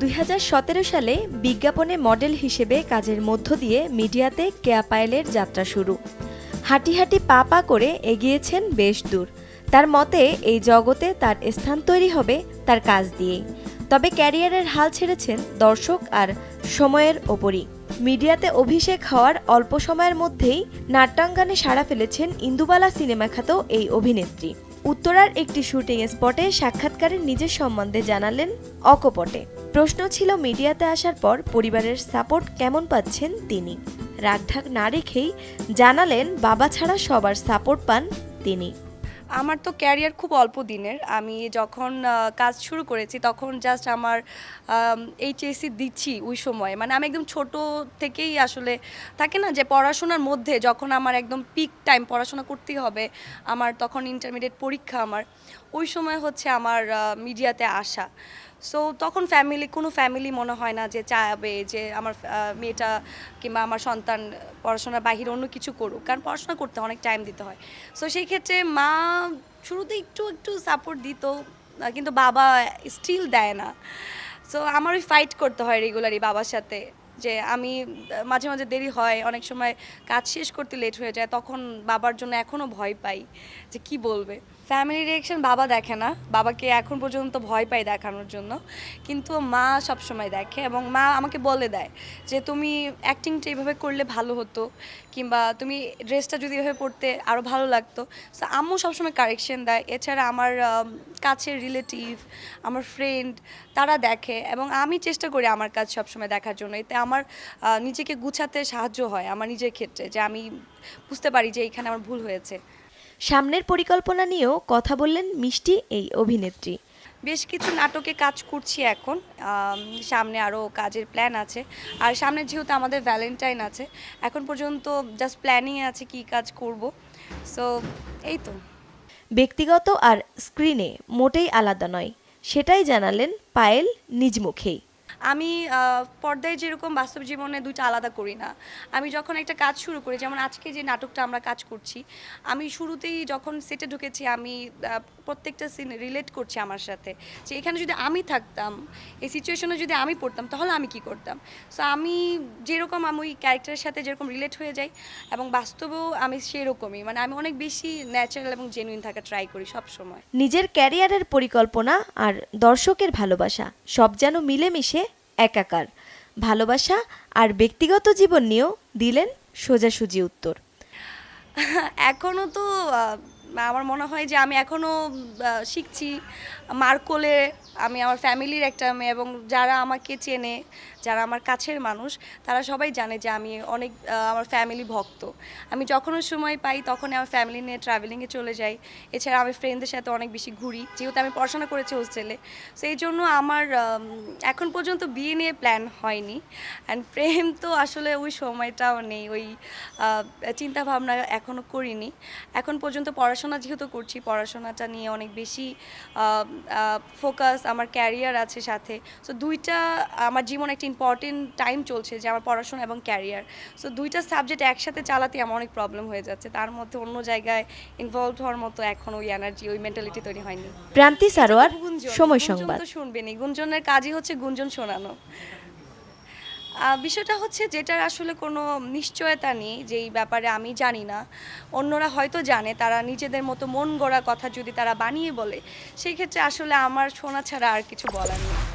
দুই হাজার সতেরো সালে বিজ্ঞাপনে মডেল হিসেবে কাজের মধ্য দিয়ে মিডিয়াতে কেয়া পায়েলের যাত্রা শুরু। হাঁটি হাঁটি পা পা করে এগিয়েছেন বেশ দূর। তার মতে, এই জগতে তার স্থান তৈরি হবে তার কাজ দিয়েই। তবে ক্যারিয়ারের হাল ছেড়েছেন দর্শক আর সময়ের ওপরই। মিডিয়াতে অভিষেক হওয়ার অল্প সময়ের মধ্যেই নাট্যাঙ্গনে সাড়া ফেলেছেন ইন্দুবালা সিনেমা খ্যাত এই অভিনেত্রী। উত্তরার একটি শুটিং স্পটে সাক্ষাৎকারে নিজের সম্বন্ধে জানালেন অকপটে। প্রশ্ন ছিল মিডিয়াতে আসার পর পরিবারের সাপোর্ট কেমন পাচ্ছেন তিনি? রাগঢাক না রেখেই জানালেন, বাবা ছাড়া সবার সাপোর্ট পান তিনি। আমার তো ক্যারিয়ার খুব অল্প দিনের। আমি যখন কাজ শুরু করেছি তখন জাস্ট আমার এইচএসসি দিচ্ছি ওই সময়। মানে আমি একদম ছোট থেকেই আসলে থাকে না যে পড়াশোনার মধ্যে যখন আমার একদম পিক টাইম পড়াশোনা করতেই হবে, আমার তখন ইন্টারমিডিয়েট পরীক্ষা আমার, ওই সময় হচ্ছে আমার মিডিয়াতে আসা। সো তখন ফ্যামিলি কোনো ফ্যামিলি মনে হয় না যে চাবে যে আমার মেয়েটা কিংবা আমার সন্তান পড়াশোনার বাহিরে অন্য কিছু করুক। কারণ পড়াশোনা করতে অনেক টাইম দিতে হয়। সো সেই ক্ষেত্রে মা শুরুতে একটু একটু সাপোর্ট দিত কিন্তু বাবা স্টিল দেয় না। সো আমার ওই ফাইট করতে হয় রেগুলারই বাবার সাথে। যে আমি, মাঝে মাঝে দেরি হয়, অনেক সময় কাজ শেষ করতে লেট হয়ে যায়, তখন বাবার জন্য এখনও ভয় পাই যে কি বলবে। ফ্যামিলি রিয়েকশন বাবা দেখে না, বাবাকে এখন পর্যন্ত ভয় পাই দেখানোর জন্য। কিন্তু মা সব সময় দেখে এবং মা আমাকে বলে দেয় যে, তুমি অ্যাক্টিংটা এইভাবে করলে ভালো হতো কিংবা তুমি ড্রেসটা যদি এভাবে পরতে আরও ভালো লাগতো। সো আম্মু সবসময় কারেকশন দেয়। এছাড়া আমার কাছের রিলেটিভ আমার ফ্রেন্ড তারা দেখে এবং আমি চেষ্টা করি আমার কাজ সবসময় দেখার জন্য এতে আমার নিজেকে গুছাতে সাহায্য হয় আমার নিজের ক্ষেত্রে যে আমি বুঝতে পারি যে এখানে আমার ভুল হয়েছে। সামনের পরিকল্পনা নিয়েও কথা বললেন মিষ্টি এই অভিনেত্রী। বেশ কিছু নাটকে কাজ করছি এখন সামনে আরও কাজের প্ল্যান আছে। আর সামনে যেহেতু আমাদের ভ্যালেন্টাইন আছে এখন পর্যন্ত জাস্ট প্ল্যানিংয়ে আছে কি কাজ করব। সো এই তো। ব্যক্তিগত আর স্ক্রিনে মোটেই আলাদা নয় সেটাই জানালেন পায়েল নিজ মুখেই। আমি পর্দায় যেরকম বাস্তব জীবনে দুইটা আলাদা করি না। আমি যখন একটা কাজ শুরু করি, যেমন আজকে যে নাটকটা আমরা কাজ করছি, আমি শুরুতেই যখন সেটে ঢুকেছি, আমি প্রত্যেকটা সিন রিলেট করছি আমার সাথে। যে এখানে যদি আমি থাকতাম, এই সিচুয়েশনে যদি আমি পড়তাম, তাহলে আমি কি করতাম? সো আমি যেরকম আমি ওই ক্যারেক্টারের সাথে যেরকম রিলেট হয়ে যাই, এবং বাস্তবেও আমি সেরকমই। মানে আমি অনেক বেশি ন্যাচারাল এবং জেনুইন থাকা ট্রাই করি সব সময় নিজের ক্যারিয়ারের পরিকল্পনা আর দর্শকের ভালোবাসা, সব যেন মিলেমিশে একাকার। ভালোবাসা আর ব্যক্তিগত জীবন নিয়েও দিলেন সোজাসুজি উত্তর। এখনও তো আমার মনে হয় যে আমি এখনও শিখছি মার্কোলে। আমি আমার ফ্যামিলির একটা মেয়ে এবং যারা আমাকে চেনে যারা আমার কাছের মানুষ, তারা সবাই জানে যে আমি অনেক আমার ফ্যামিলি ভক্ত। আমি যখনও সময় পাই তখন আমার ফ্যামিলি নিয়ে ট্রাভেলিংয়ে চলে যাই। এছাড়া আমি ফ্রেন্ডদের সাথে অনেক বেশি ঘুরি, যেহেতু আমি পড়াশোনা করেছি হোস্টেলে সো এই জন্য আমার এখন পর্যন্ত বিয়ে নিয়ে প্ল্যান হয়নি। অ্যান্ড প্রেম তো আসলে ওই সময়টাও নেই, ওই চিন্তা ভাবনা এখনও করিনি। এখন পর্যন্ত পড়াশোনা যেহেতু করছি, পড়াশোনাটা নিয়ে অনেক বেশি ফোকাস আমার ক্যারিয়ার আছে সাথে। সো দুইটা আমার জীবনে একটা ইম্পর্টেন্ট টাইম চলছে যে আমার পড়াশোনা এবং ক্যারিয়ার সো দুইটা সাবজেক্ট একসাথে চালাতে আমার অনেক প্রবলেম হয়ে যাচ্ছে। তার মধ্যে অন্য জায়গায় ইনভলভ হওয়ার মতো এখন ওই এনার্জি ওই মেন্টালিটি তৈরি হয়নি। প্রান্তি সারোয়ার সময় সংবাদ তো শুনবেনই। গুঞ্জনের কাজই হচ্ছে গুঞ্জন শোনানো। বিষয়টা হচ্ছে যেটার আসলে কোনো নিশ্চয়তা নেই যেই ব্যাপারে আমি জানি না। অন্যরা হয়তো জানে তারা নিজেদের মতো মন গড়া কথা যদি তারা বানিয়ে বলে সেই ক্ষেত্রে আসলে আমার শোনা ছাড়া আর কিছু বলার নেই।